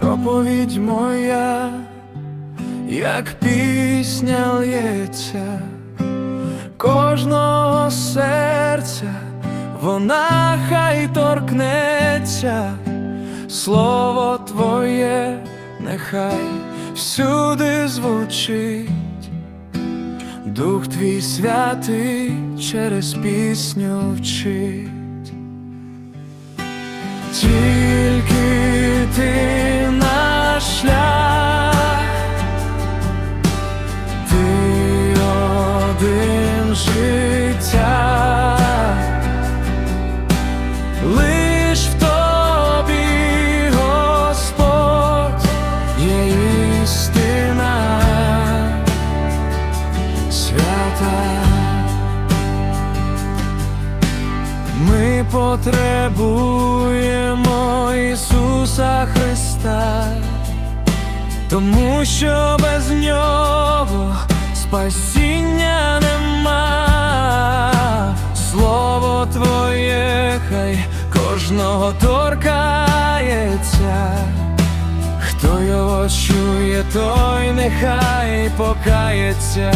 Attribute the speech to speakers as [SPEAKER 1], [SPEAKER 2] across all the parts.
[SPEAKER 1] проповідь моя, як пісня лється кожного серця, вона хай торкнеться, слово твоє нехай всюди звучить. Дух твій святий через пісню вчить, лиш в тобі, Господь, є свята. Ми потребуємо Ісуса Христа, тому що без нього спасіння нема. Кожного торкається. Хто його чує, той нехай покається.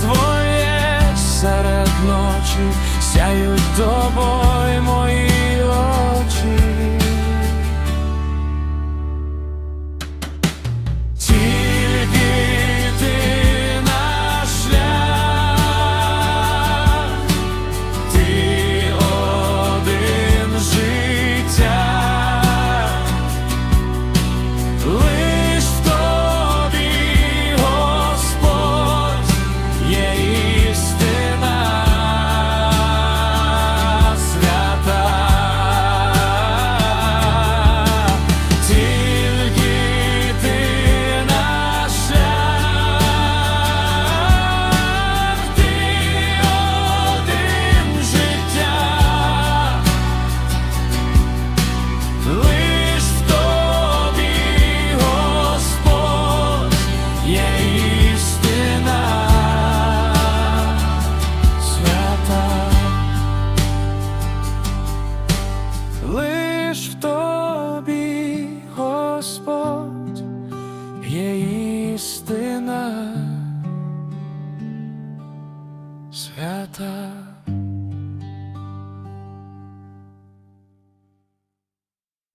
[SPEAKER 1] Твоє серед ночі, сяють тобою. Господь є істина свята.